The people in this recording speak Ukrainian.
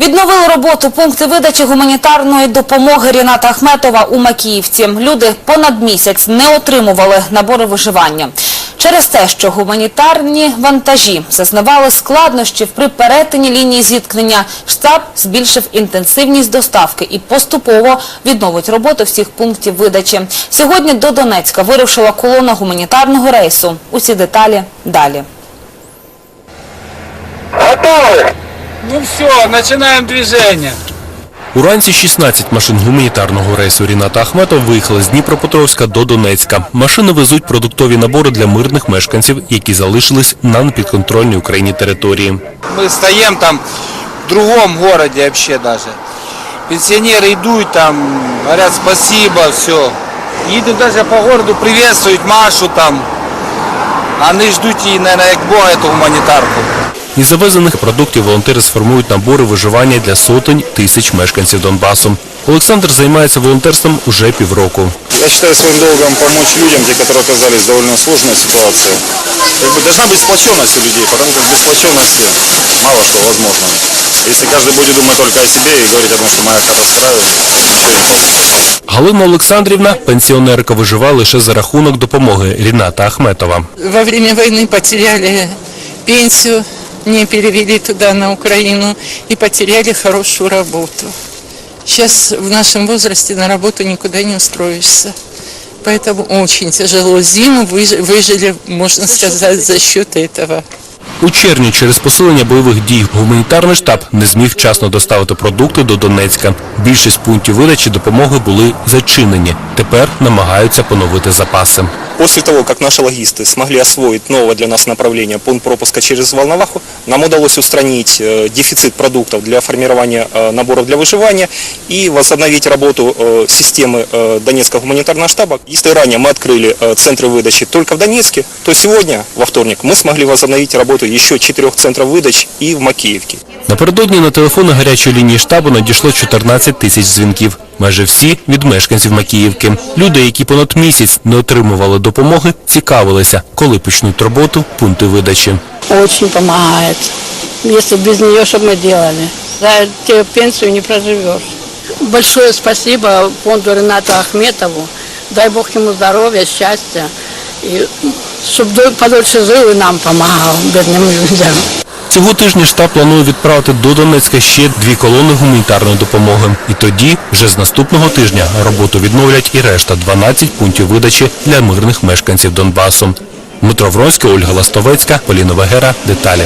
Відновили роботу пункти видачі гуманітарної допомоги Ріната Ахметова у Макіївці. Люди понад місяць не отримували набори виживання. Через те, що гуманітарні вантажі зазнавали складнощів при перетині лінії зіткнення, штаб збільшив інтенсивність доставки і поступово відновить роботу всіх пунктів видачі. Сьогодні до Донецька вирушила колона гуманітарного рейсу. Усі деталі далі. Готовы? Ну все, начинаем движение. Уранці 16 машин гуманітарного рейсу Ріната Ахметова виїхали з Дніпропетровська до Донецька. Машини везуть продуктові набори для мирних мешканців, які залишились на непідконтрольній Україні території. Мы стоим там в другом городе вообще даже. Пенсионеры идут там, говорят спасибо, все. Едут даже по городу, приветствуют Машу там. Они ждут її, наверное, як Бога, эту гуманитарку. Із завезених продуктів волонтери сформують набори виживання для сотень тисяч мешканців Донбасу. Олександр займається волонтерством уже півроку. Я считаю своим долгом помочь людям, те, которые оказались в довольно сложной ситуации. Как бы должна быть сплоченность у людей, потому как без сплоченности мало что возможно. Если каждый будет думать только о себе и говорить о том, что моя хата с краю, ничего не получится. Галина Олександрівна – пенсіонерка, виживає лише за рахунок допомоги Ріната Ахметова. во время войны потеряли пенсию, не перевели туда, на Украину, и потеряли хорошую работу. Сейчас в нашем возрасте на работу никуда не устроишься. Поэтому очень тяжело. Зиму выж- выжили, можно сказать, за счет этого. У червні через посилення бойових дій гуманітарний штаб не зміг вчасно доставити продукти до Донецька. Більшість пунктів видачі допомоги були зачинені. Тепер намагаються поновити запаси. После того, как наши логисты смогли освоить новое для нас направление пункт пропуска через Волноваху, нам удалось устранить э, дефицит продуктов для формирования э, наборов для выживания и возобновить работу э, системы э, Донецкого гуманитарного штаба. Если ранее мы открыли э, центры выдачи только в Донецке, то сегодня, во вторник, мы смогли возобновить работу еще четырех центров выдач и в Макеевке. Напередодні на телефони гарячої лінії штабу надійшло 14 тисяч дзвінків. Майже всі від мешканців Макіївки. Люди, які понад місяць не отримували допомоги, цікавилися, коли почнуть роботу пункти видачі. Очень помогает. Если без нее, что мы делали? За тебе пенсию не проживешь. Большое спасибо фонду Ренату Ахметову. Дай Бог ему здоровья, счастья. И чтобы подольше жил и нам помогал, бедным людям. Цього тижня штаб планує відправити до Донецька ще дві колони гуманітарної допомоги. І тоді, вже з наступного тижня, роботу відновлять і решта 12 пунктів видачі для мирних мешканців Донбасу. Дмитро Вронський, Ольга Ластовецька, Поліна Вегера. Деталі.